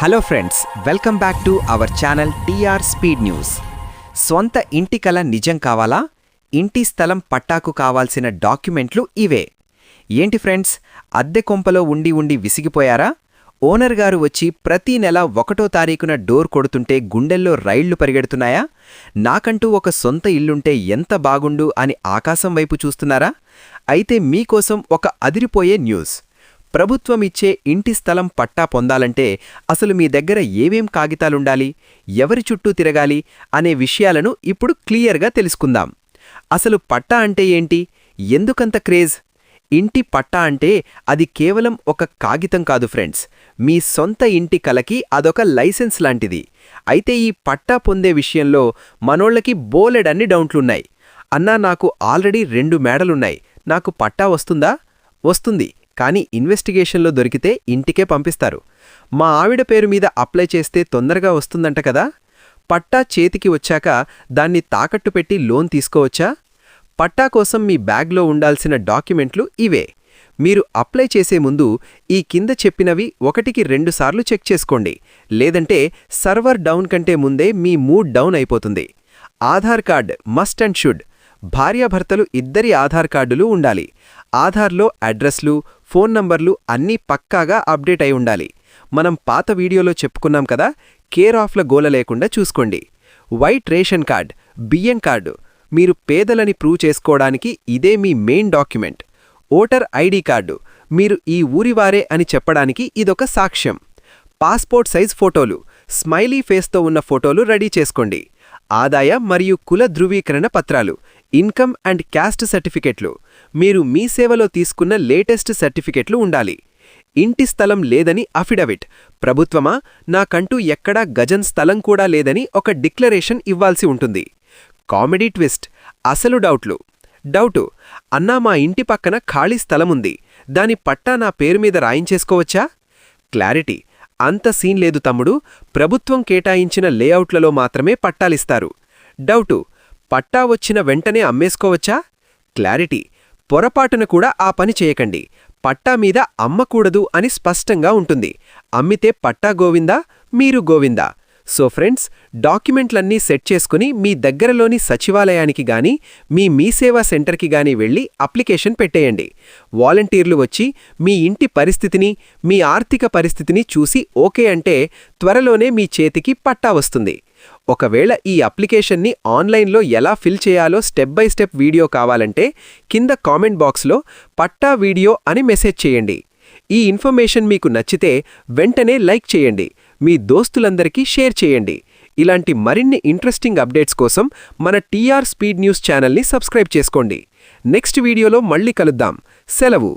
Hello friends welcome back to our channel TR speed news స్వంత ఇంటి కల నిజం కావాలా? ఇంటి స్థలం పట్టాకు కావాల్సిన డాక్యుమెంట్లు ఇవే. ఏంటి ఫ్రెండ్స్ అద్దె కొంపలో ఉండి ఉండి విసిగిపోయారా? ఓనర్ గారు వచ్చి ప్రతి నెల ఒకటో తారీఖున డోర్ కొడుతుంటే గుండెల్లో రైళ్ళు పరిగెడుతున్నాయా? నాకంటూ ఒక సొంత ఇల్లుంటే ఎంత బాగుండు అని ఆకాశం వైపు చూస్తున్నారా? అయితే మీకోసం ఒక అదిరిపోయే న్యూస్. ప్రభుత్వం ఇచ్చే ఇంటి స్థలం పట్టా పొందాలంటే అసలు మీ దగ్గర ఏవేం కాగితాలుండాలి? ఎవరి చుట్టూ తిరగాలి? అనే విషయాలను ఇప్పుడు క్లియర్గా తెలుసుకుందాం. అసలు పట్టా అంటే ఏంటి? ఎందుకంత క్రేజ్? ఇంటి పట్టా అంటే అది కేవలం ఒక కాగితం కాదు ఫ్రెండ్స్. మీ సొంత ఇంటి కలకి అదొక లైసెన్స్ లాంటిది. అయితే ఈ పట్టా పొందే విషయంలో మనోళ్ళకి బోలెడన్ని డౌట్లున్నాయి. అన్నా నాకు ఆల్రెడీ రెండు మేడలున్నాయి. నాకు పట్టా వస్తుందా? వస్తుంది. కానీ ఇన్వెస్టిగేషన్లో దొరికితే ఇంటికే పంపిస్తారు. మా ఆవిడ పేరు మీద అప్లై చేస్తే తొందరగా వస్తుందంట కదా? పట్టా చేతికి వచ్చాక దాన్ని తాకట్టు పెట్టి లోన్ తీసుకోవచ్చా? పట్టా కోసం మీ బ్యాగ్లో ఉండాల్సిన డాక్యుమెంట్లు ఇవే. మీరు అప్లై చేసే ముందు ఈ కింద చెప్పినవి ఒకటికి రెండుసార్లు చెక్ చేసుకోండి. లేదంటే సర్వర్ డౌన్ కంటే ముందే మీ మూడ్ డౌన్ అయిపోతుంది. Aadhaar card must and should. భార్యాభర్తలు ఇద్దరి ఆధార్ కార్డులు ఉండాలి. ఆధార్లో అడ్రస్లు ఫోన్ నంబర్లు అన్నీ పక్కాగా అప్డేట్ అయి ఉండాలి. మనం పాత వీడియోలో చెప్పుకున్నాం కదా కేర్ ఆఫ్ల గోల లేకుండా చూసుకోండి. వైట్ రేషన్ కార్డ్ బియ్యం కార్డు మీరు పేదలని ప్రూవ్ చేసుకోవడానికి ఇదే మీ main document. Voter ID card మీరు ఈ ఊరివారే అని చెప్పడానికి ఇదొక సాక్ష్యం. పాస్పోర్ట్ సైజ్ ఫోటోలు స్మైలీ ఫేస్తో ఉన్న ఫోటోలు రెడీ చేసుకోండి. ఆదాయ మరియు కుల ధృవీకరణ పత్రాలు ఇన్కమ్ అండ్ క్యాస్ట్ సర్టిఫికెట్లు. మీరు మీ సేవలో తీసుకున్న లేటెస్ట్ సర్టిఫికెట్లు ఉండాలి. ఇంటి స్థలం లేదని అఫిడవిట్. ప్రభుత్వమా? నాకంటూ ఎక్కడా గజన్ స్థలం కూడా లేదని ఒక డిక్లరేషన్ ఇవ్వాల్సి ఉంటుంది. Comedy twist. అసలు డౌట్లు. డౌటు. అన్నా మా ఇంటి పక్కన ఖాళీ స్థలముంది దాని పట్టా నా పేరు మీద రాయించేసుకోవచ్చా? క్లారిటీ. అంత సీన్ లేదు తమ్ముడు. ప్రభుత్వం కేటాయించిన లేఅవుట్లలో మాత్రమే పట్టాలిస్తారు. డౌటు. పట్టా వచ్చిన వెంటనే అమ్మేసుకోవచ్చా? క్లారిటీ. పొరపాటున కూడా ఆ పని చేయకండి. పట్టా మీద అమ్మకూడదు అని స్పష్టంగా ఉంటుంది. అమ్మితే పట్టా గోవిందా? మీరు గోవిందా? సో ఫ్రెండ్స్ డాక్యుమెంట్లన్నీ సెట్ చేసుకుని మీ దగ్గరలోని సచివాలయానికి గాని మీ మీసేవా సెంటర్కి గాని వెళ్ళి అప్లికేషన్ పెట్టేయండి. వాలంటీర్లు వచ్చి మీ ఇంటి పరిస్థితిని మీ ఆర్థిక పరిస్థితిని చూసి ఓకే అంటే త్వరలోనే మీ చేతికి పట్టా వస్తుంది. ఒకవేళ ఈ అప్లికేషన్ని ఆన్లైన్లో ఎలా ఫిల్ చేయాలో స్టెప్ బై స్టెప్ వీడియో కావాలంటే కింద కామెంట్ బాక్స్లో పట్టా వీడియో అని మెసేజ్ చేయండి. ఈ ఇన్ఫర్మేషన్ మీకు నచ్చితే వెంటనే లైక్ చేయండి. మీ దోస్తులందరికీ షేర్ చేయండి. ఇలాంటి మరిన్ని ఇంట్రెస్టింగ్ అప్డేట్స్ కోసం మన టీఆర్ స్పీడ్ న్యూస్ ఛానల్ని సబ్స్క్రైబ్ చేసుకోండి. నెక్స్ట్ వీడియోలో మళ్ళీ కలుద్దాం. సెలవు.